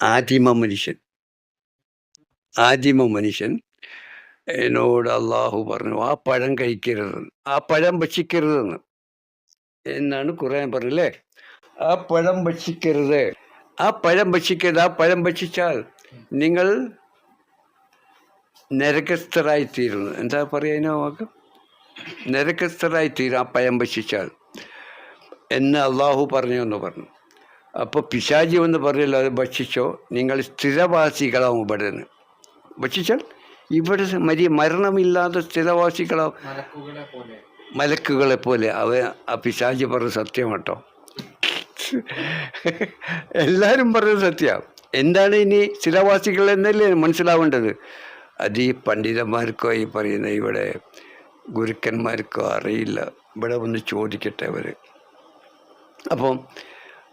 ആദിമ മനുഷ്യൻ. ആദിമ മനുഷ്യൻ എന്നോട് അള്ളാഹു പറഞ്ഞു ആ പഴം കഴിക്കരുതെന്ന് ആ പഴം ഭക്ഷിക്കരുതെന്ന് എന്നാണ് ഖുർആൻ പറഞ്ഞല്ലേ ആ പഴം ഭക്ഷിക്കരുത് ആ പഴം ഭക്ഷിക്കരുത് ആ പഴം ഭക്ഷിച്ചാൽ നിങ്ങൾ നരകസ്ഥരായി തീരുന്നു എന്താ പറയുന്ന വാക്ക്? നരകസ്ഥരായി തീരും ആ പഴം ഭക്ഷിച്ചാൽ. എന്ന് അള്ളാഹു പറഞ്ഞു എന്ന് പറഞ്ഞു. അപ്പോൾ പിശാചി എന്ന് പറയല്ലോ അത് ഭക്ഷിച്ചോ. നിങ്ങൾ സ്ഥിരവാസികളാവും ഇവിടെ നിന്ന് ഭക്ഷിച്ചാൽ ഇവിടെ മരി മരണമില്ലാതെ സ്ഥിരവാസികളാവും. മലക്കുകളെ പോലെ. അവ ആ പിശാചി പറഞ്ഞ സത്യം കേട്ടോ. എല്ലാവരും പറഞ്ഞ സത്യം. എന്താണ് ഇനി സ്ഥിരവാസികൾ എന്നല്ലേ മനസ്സിലാവേണ്ടത്? അത് ഈ പണ്ഡിതന്മാർക്കോ ഈ പറയുന്ന ഇവിടെ ഗുരുക്കന്മാർക്കോ അറിയില്ല. ഇവിടെ ഒന്ന് ചോദിക്കട്ടെ അവർ അപ്പം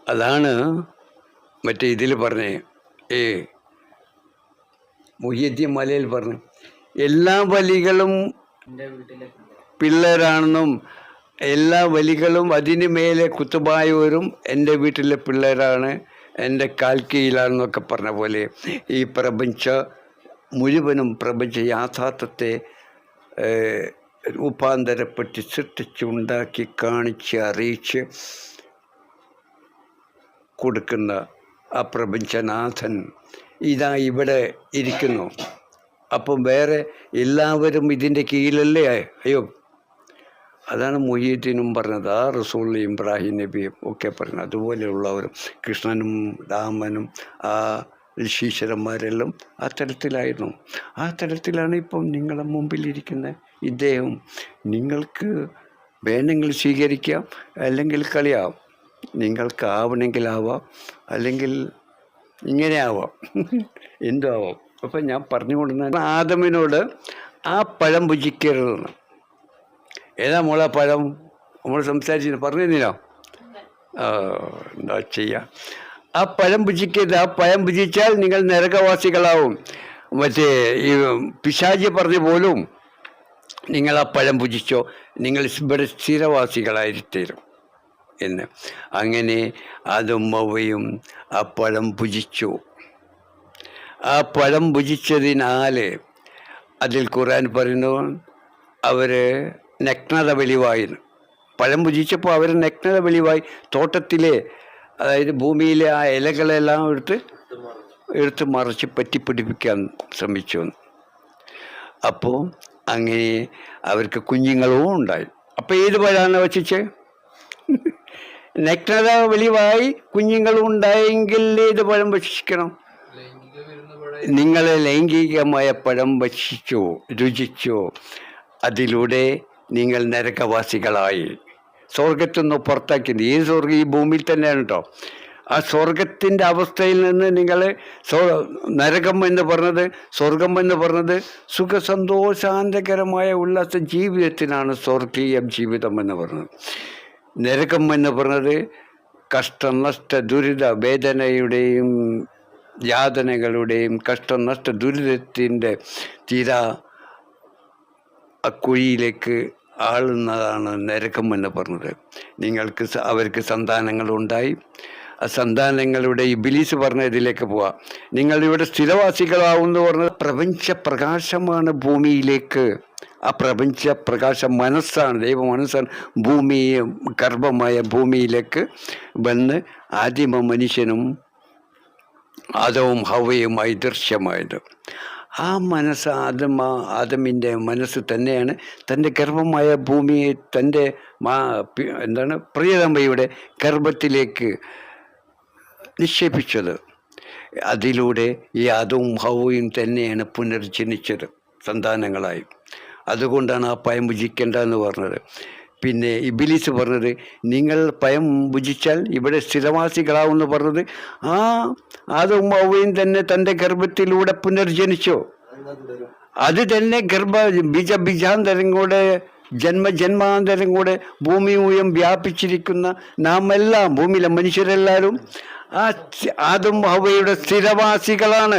അതാണ് മറ്റേ ഇതിൽ പറഞ്ഞേ ഏ മുഹ്യദ്ദീൻ മലയിൽ പറഞ്ഞു എല്ലാ വലികളും പിള്ളേരാണെന്നും എല്ലാ വലികളും അതിന് മേലെ കുത്തുബായവരും എന്റെ വീട്ടിലെ പിള്ളേരാണ് എന്റെ കാൽക്കീഴിലാണെന്നൊക്കെ പറഞ്ഞ പോലെ ഈ പ്രപഞ്ച മുഴുവനും പ്രപഞ്ച യാഥാർത്ഥ്യത്തെ ഏഹ്, രൂപാന്തരപ്പെട്ട് സൃഷ്ടിച്ചുണ്ടാക്കി കാണിച്ച് അറിയിച്ച് കൊടുക്കുന്ന ആ പ്രപഞ്ചനാഥൻ ഇതാ ഇവിടെ ഇരിക്കുന്നു. അപ്പം വേറെ എല്ലാവരും ഇതിന്റെ കീഴിലല്ലേ? അയ്യോ അതാണ് മൊയ്യീദ്ദീനും പറഞ്ഞത് ആ റസൂൽ ഇബ്രാഹിം നബിയും ഒക്കെ പറഞ്ഞത്. അതുപോലെയുള്ളവരും കൃഷ്ണനും രാമനും ആ ഋഷീശ്വരന്മാരെല്ലാം ആ തരത്തിലായിരുന്നു. ആ തരത്തിലാണ് ഇപ്പം നിങ്ങളുടെ മുമ്പിലിരിക്കുന്ന ഇദ്ദേഹം. നിങ്ങൾക്ക് വേണമെങ്കിൽ സ്വീകരിക്കാം അല്ലെങ്കിൽ കളിയാവാം നിങ്ങൾക്ക് ആവണമെങ്കിൽ ആവാം അല്ലെങ്കിൽ ഇങ്ങനെ ആവാം എന്തോ ആവാം അപ്പം ഞാൻ പറഞ്ഞുകൊണ്ടിരുന്ന ആദമിനോട് ആ പഴം ഭുജിക്കരുതെന്ന്. ഏതാ മോളെ പഴം? നമ്മൾ സംസാരിച്ചു പറഞ്ഞിരുന്നില്ല? എന്താ ചെയ്യുക ആ പഴം ഭുജിക്കരുത്. ആ പഴം ഭുജിച്ചാൽ നിങ്ങൾ നരകവാസികളാവും. മറ്റേ ഈ പിശാചി പറഞ്ഞ പോലും നിങ്ങൾ ആ പഴം ഭുജിച്ചോ നിങ്ങൾ ഇവിടെ സ്ഥിരവാസികളായിത്തീരും. എന്ന്. അങ്ങനെ അതും മവയും ആ പഴം ഭുജിച്ചു. ആ പഴം ഭുജിച്ചതിനാൽ അതിൽ ഖുർആൻ പറയുന്നു അവർ നഗ്നത വെളിവായിരുന്നു. പഴം ഭുജിച്ചപ്പോൾ അവർ നഗ്നത വെളിവായി. തോട്ടത്തിലെ അതായത് ഭൂമിയിലെ ആ ഇലകളെല്ലാം എടുത്ത് എടുത്ത് മറിച്ച് പറ്റിപ്പിടിപ്പിക്കാൻ ശ്രമിച്ചു. അപ്പോൾ അങ്ങനെ അവർക്ക് കുഞ്ഞുങ്ങളും ഉണ്ടായി. അപ്പോൾ ഏത് പഴമാണ് വച്ചിച്ച് നഗ്നത വെളിവായി കുഞ്ഞുങ്ങളും ഉണ്ടായെങ്കിൽ ഇത് പഴം ഭക്ഷിക്കണം. നിങ്ങൾ ലൈംഗികമായ പഴം ഭക്ഷിച്ചോ രുചിച്ചോ അതിലൂടെ നിങ്ങൾ നരകവാസികളായി. സ്വർഗത്തിൽ നിന്ന് പുറത്താക്കി ഈ സ്വർഗം ഈ ഭൂമിയിൽ തന്നെയാണ് കേട്ടോ. ആ സ്വർഗത്തിന്റെ അവസ്ഥയിൽ നിന്ന് നിങ്ങൾ നരകം എന്ന് പറഞ്ഞത് സ്വർഗം എന്ന് പറഞ്ഞത് സുഖസന്തോഷാന്തകരമായ ഉല്ലാസ ജീവിതത്തിനാണ് സ്വർഗീയ ജീവിതം എന്ന് പറഞ്ഞത്. നരകം എന്ന് പറഞ്ഞത് കഷ്ടനഷ്ട ദുരിത വേദനയുടെയും യാതനകളുടെയും കഷ്ടനഷ്ട ദുരിതത്തിന്റെ തീരാ അക്കുഴിയിലേക്ക് കുഴിയിലേക്ക് ആളുന്നതാണ് നരകം എന്ന് പറഞ്ഞത്. നിങ്ങൾക്ക് അവർക്ക് സന്താനങ്ങളുണ്ടായി. ആ സന്താനങ്ങളുടെ ഈ ബിലീസ് പറഞ്ഞ ഇതിലേക്ക് പോവാം. നിങ്ങളിവിടെ ഇവിടെ സ്ഥിരവാസികളാവുമെന്ന് പറഞ്ഞത് പ്രപഞ്ച പ്രകാശമാണ് ഭൂമിയിലേക്ക്. ആ പ്രപഞ്ച പ്രകാശം മനസ്സാണ് ദൈവ മനസ്സാണ് ഭൂമി ഗർഭമായ ഭൂമിയിലേക്ക് വന്ന് ആദിമ മനുഷ്യനും ആദവും ഹവയുമായി ദൃശ്യമായത്. ആ മനസ്സ് ആദമ ആദമിന്റെ മനസ്സ് തന്നെയാണ്. തന്റെ ഗർഭമായ ഭൂമിയെ തന്റെ മാ എന്താണ് പ്രിയതമ്മയുടെ ഗർഭത്തിലേക്ക് നിക്ഷേപിച്ചത്. അതിലൂടെ ഈ അതും ഹവയും തന്നെയാണ് പുനർജനിച്ചത് സന്താനങ്ങളായി. അതുകൊണ്ടാണ് ആ പയം ഭുജിക്കേണ്ട എന്ന് പറഞ്ഞത്. പിന്നെ ഇബിലിസ് പറഞ്ഞത് നിങ്ങൾ പയം ഭുജിച്ചാൽ ഇവിടെ സ്ഥിരവാസികളാവുമെന്ന് പറഞ്ഞത് ആ ആദവും അവയും തന്നെ തന്റെ ഗർഭത്തിലൂടെ പുനർജനിച്ചോ. അത് തന്നെ ഗർഭ ബീജ ബീജാന്തരം കൂടെ ജന്മ ജന്മാന്തരം കൂടെ ഭൂമി മുഴുവൻ വ്യാപിച്ചിരിക്കുന്ന നാം എല്ലാം ഭൂമിയിലെ മനുഷ്യരെല്ലാവരും ആ ആദം ഹവയുടെ സ്ഥിരവാസികളാണ്.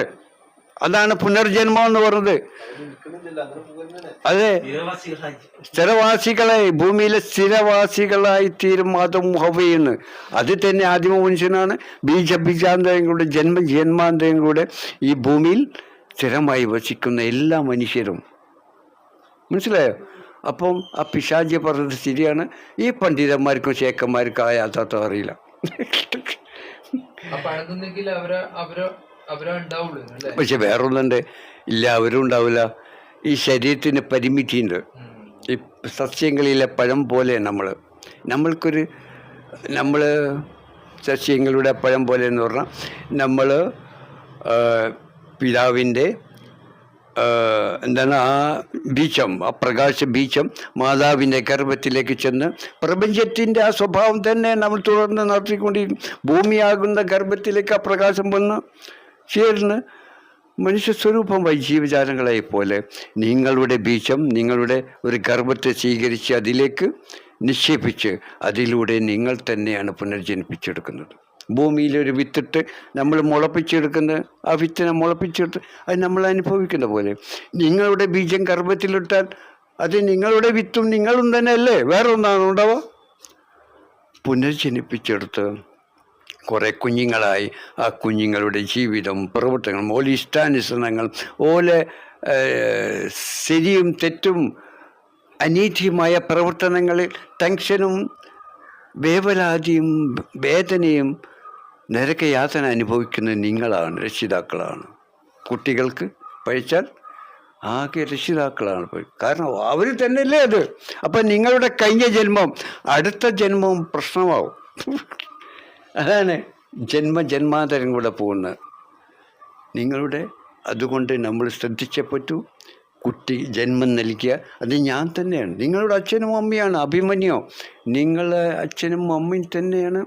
അതാണ് പുനർജന്മം എന്ന് പറഞ്ഞത്. അതെ. സ്ഥിരവാസികളായി ഭൂമിയിലെ സ്ഥിരവാസികളായി തീരും അതും ഹവയെന്ന് അത് തന്നെ ആദിമ മനുഷ്യനാണ്. ബീജ കൂടെ ജന്മ കൂടെ ഈ ഭൂമിയിൽ സ്ഥിരമായി വസിക്കുന്ന എല്ലാ മനുഷ്യരും. മനസ്സിലായോ? അപ്പം ആ പിശാജി പറഞ്ഞത് ശരിയാണ്. ഈ പണ്ഡിതന്മാർക്കും ശേഖന്മാർക്കും ആ യാഥാർത്ഥ്യം അറിയില്ല. പക്ഷെ വേറൊന്നുണ്ട്. ഇല്ല അവരും ഉണ്ടാവില്ല. ഈ ശരീരത്തിന് പരിമിതിയുണ്ട്. ഈ സസ്യങ്ങളിലെ പഴം പോലെ നമ്മൾ നമ്മൾക്കൊരു നമ്മൾ സസ്യങ്ങളുടെ പഴം പോലെ എന്ന് പറഞ്ഞാൽ നമ്മൾ പിതാവിന്റെ എന്താണ് ആ ബീജം ആ പ്രകാശ ബീജം മാതാവിന്റെ ഗർഭത്തിലേക്ക് ചെന്ന് പ്രപഞ്ചത്തിന്റെ ആ സ്വഭാവം തന്നെ നമ്മൾ തുടർന്ന് നടത്തിക്കൊണ്ടിരിക്കും. ഭൂമിയാകുന്ന ഗർഭത്തിലേക്ക് ആ പ്രകാശം വന്ന് ചേർന്ന് മനുഷ്യ സ്വരൂപമായി ജീവജാലങ്ങളെ പോലെ നിങ്ങളുടെ ബീജം നിങ്ങളുടെ ഒരു ഗർഭത്തെ സ്വീകരിച്ച് അതിലേക്ക് നിക്ഷേപിച്ച് അതിലൂടെ നിങ്ങൾ തന്നെയാണ് പുനർജനിപ്പിച്ചെടുക്കുന്നത്. ഭൂമിയിലൊരു വിത്തിട്ട് നമ്മൾ മുളപ്പിച്ചെടുക്കുന്ന ആ വിത്തിനെ മുളപ്പിച്ചെടുത്ത് അത് നമ്മൾ അനുഭവിക്കുന്ന പോലെ നിങ്ങളുടെ ബീജം ഗർഭത്തിലിട്ടാൽ അത് നിങ്ങളുടെ വിത്തും നിങ്ങളും തന്നെ അല്ലേ വേറെ ഒന്നാണ് ഉണ്ടാവുക? പുനർജനിപ്പിച്ചെടുത്ത് കുറേ കുഞ്ഞുങ്ങളായി ആ കുഞ്ഞുങ്ങളുടെ ജീവിതം പ്രവർത്തനങ്ങൾ ഓലെ ഇഷ്ടാനുസരണങ്ങൾ ഓലെ ശരിയും തെറ്റും അനീതിയുമായ പ്രവർത്തനങ്ങളിൽ ടെൻഷനും വേവലാതിയും വേദനയും നരകയാതന അനുഭവിക്കുന്ന നിങ്ങളാണ് രക്ഷിതാക്കളാണ്. കുട്ടികൾക്ക് പഴിച്ചാൽ ആകെ രക്ഷിതാക്കളാണ് കാരണം അവർ തന്നെയല്ലേ അത്. അപ്പം നിങ്ങളുടെ കഴിഞ്ഞ ജന്മം അടുത്ത ജന്മവും പ്രശ്നമാവും. അതാണ് ജന്മ ജന്മാന്തരം കൂടെ പോകുന്നത്. നിങ്ങളുടെ അതുകൊണ്ട് നമ്മൾ ശ്രദ്ധിച്ചേ പറ്റൂ കുട്ടി ജന്മം നൽകിയ അത് ഞാൻ തന്നെയാണ്. നിങ്ങളുടെ അച്ഛനും അമ്മയാണ് അഭിമന്യോ. നിങ്ങളെ അച്ഛനും അമ്മയും തന്നെയാണ്.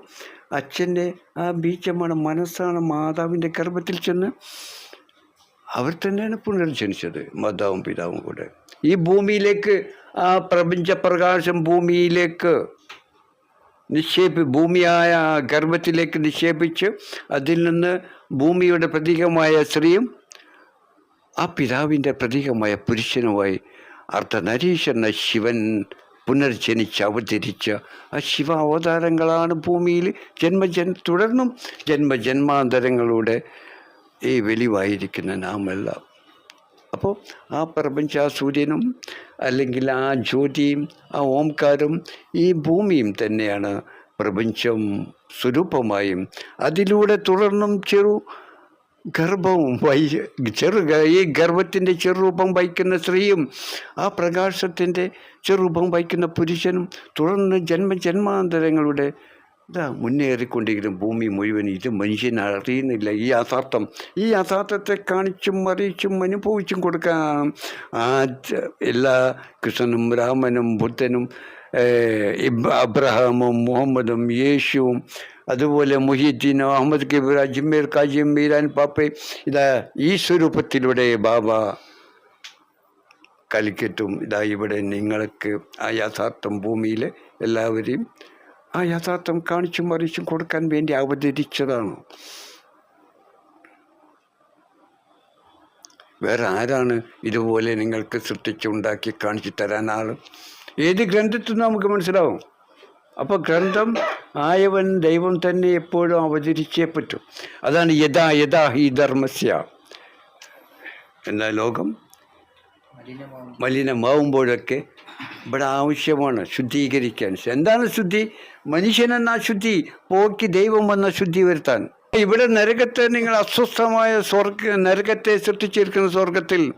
അച്ഛന്റെ ആ ബീജമാണ് മനസ്സാണ് മാതാവിന്റെ ഗർഭത്തിൽ ചെന്ന് അവർ തന്നെയാണ് പുനർജനിച്ചത് മാതാവും പിതാവും കൂടെ. ഈ ഭൂമിയിലേക്ക് ആ പ്രപഞ്ചപ്രകാശം ഭൂമിയിലേക്ക് നിക്ഷേപി ഭൂമിയായ ഗർഭത്തിലേക്ക് നിക്ഷേപിച്ച് അതിൽ നിന്ന് ഭൂമിയുടെ പ്രതീകമായ സ്ത്രീയും ആ പിതാവിന്റെ പ്രതീകമായ പുരുഷനുമായി അർദ്ധനരീശ്വരന ശിവൻ പുനർജനിച്ച് അവതരിച്ച ആ ശിവ അവതാരങ്ങളാണ് ഭൂമിയിൽ ജന്മജൻ തുടർന്നും ജന്മജന്മാന്തരങ്ങളുടെ ഈ വെളിവായിരിക്കുന്ന നാമെല്ലാം. അപ്പോൾ ആ പ്രപഞ്ച ആ സൂര്യനും അല്ലെങ്കിൽ ആ ജ്യോതിയും ആ ഓംകാരും ഈ ഭൂമിയും തന്നെയാണ് പ്രപഞ്ചം സ്വരൂപമായും. അതിലൂടെ തുടർന്നും ചെറു ഗർഭവും വൈ ചെറു ഈ ഗർഭത്തിന്റെ ചെറുരൂപം വഹിക്കുന്ന സ്ത്രീയും ആ പ്രകാശത്തിന്റെ ചെറുരൂപം വഹിക്കുന്ന പുരുഷനും തുടർന്ന് ജന്മ ജന്മാന്തരങ്ങളുടെ ഇതാ മുന്നേറിക്കൊണ്ടിരിക്കുന്ന ഭൂമി മുഴുവൻ ഇത് മനുഷ്യൻ അറിയുന്നില്ല. ഈ യാഥാർത്ഥ്യം ഈ യാഥാർത്ഥ്യത്തെ കാണിച്ചും അറിയിച്ചും അനുഭവിച്ചും കൊടുക്കാൻ ആ എല്ലാ കൃഷ്ണനും രാമനും ബുദ്ധനും അബ്രഹാമും മുഹമ്മദും യേശുവും അതുപോലെ മുഹീദ്ദീൻ അഹമ്മദ് കബീർ അജ്മീർ കാജിം മീരാൻ പാപ്പെ ഇതാ ഈ സ്വരൂപത്തിലൂടെ ബാബ കലിക്കറ്റും ഇതാ ഇവിടെ നിങ്ങൾക്ക് ആ യാഥാർത്ഥ്യം ഭൂമിയിൽ എല്ലാവരെയും ആ യഥാർത്ഥം കാണിച്ചും മറിച്ചും കൊടുക്കാൻ വേണ്ടി അവതരിച്ചതാണ്. വേറെ ആരാണ് ഇതുപോലെ നിങ്ങൾക്ക് സൃഷ്ടിച്ചുണ്ടാക്കി കാണിച്ചു തരാൻ ആൾ? ഏത് ഗ്രന്ഥത്തിൽ നമുക്ക് മനസ്സിലാവും? അപ്പോൾ ഗ്രന്ഥം ആയവൻ ദൈവം തന്നെ എപ്പോഴും അവതരിച്ചേ പറ്റും. അതാണ് യഥാ യഥാ ഹി ധർമ്മസ്യ. എന്നാ ലോകം? മലിനമാവും മലിനമാവുമ്പോഴൊക്കെ ഇവിടെ ആവശ്യമാണ് ശുദ്ധീകരിക്കാൻ. എന്താണ് ശുദ്ധി? മനുഷ്യനെന്ന ശുദ്ധി പോക്കി ദൈവം വന്ന ശുദ്ധി വരുത്താൻ. ഇവിടെ നരകത്തെ നിങ്ങൾ അസ്വസ്ഥമായ സ്വർഗ നരകത്തെ സൃഷ്ടിച്ചിരിക്കുന്ന സ്വർഗത്തിൽ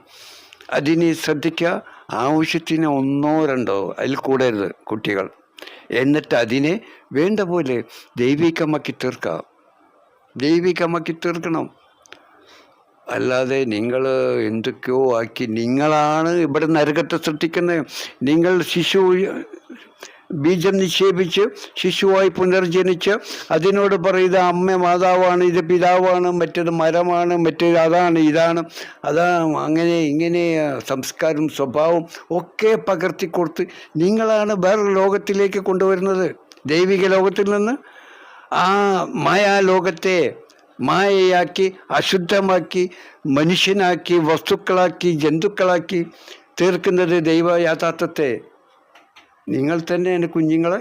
അതിനെ ശ്രദ്ധിക്കുക ആവശ്യത്തിന് ഒന്നോ രണ്ടോ അതിൽ കൂടരുത് കുട്ടികൾ. എന്നിട്ട് അതിനെ വേണ്ട പോലെ ദൈവികമാക്കി തീർക്കുക ദൈവികമാക്കി തീർക്കണം. അല്ലാതെ നിങ്ങൾ എന്തൊക്കെയോ ആക്കി നിങ്ങളാണ് ഇവിടെ നരകത്തെ സൃഷ്ടിക്കുന്നത്. നിങ്ങൾ ശിശു ബീജം നിക്ഷേപിച്ച് ശിശുവായി പുനർജനിച്ച് അതിനോട് പറയുക അമ്മ മാതാവാണ് ഇത് പിതാവാണ് മറ്റത് മരമാണ് മറ്റേത് അതാണ് ഇതാണ്. അതാണ് അങ്ങനെ ഇങ്ങനെ സംസ്കാരം സ്വഭാവം ഒക്കെ പകർത്തി കൊടുത്ത് നിങ്ങളാണ് വേറെ ലോകത്തിലേക്ക് കൊണ്ടുവരുന്നത്. ദൈവിക ലോകത്തിൽ നിന്ന് ആ മായാലോകത്തെ മായയാക്കി അശുദ്ധമാക്കി മനുഷ്യനാക്കി വസ്തുക്കളാക്കി ജന്തുക്കളാക്കി തീർക്കുന്നത് ദൈവ യാഥാർത്ഥ്യത്തെ നിങ്ങൾ തന്നെ എന്റെ കുഞ്ഞുങ്ങളെ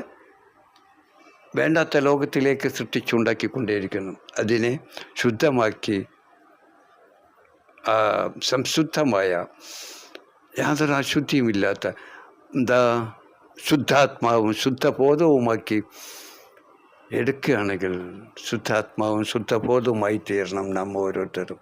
വേണ്ടാത്ത ലോകത്തിലേക്ക് സൃഷ്ടിച്ചുണ്ടാക്കിക്കൊണ്ടേയിരിക്കുന്നു. അതിനെ ശുദ്ധമാക്കി സംശുദ്ധമായ യാതൊരു അശുദ്ധിയുമില്ലാത്ത എന്താ ശുദ്ധാത്മാവും ശുദ്ധബോധവുമാക്കി എടുക്കുകയാണെങ്കിൽ ശുദ്ധാത്മാവും ശുദ്ധബോധവുമായി തീരണം നാം ഓരോരുത്തരും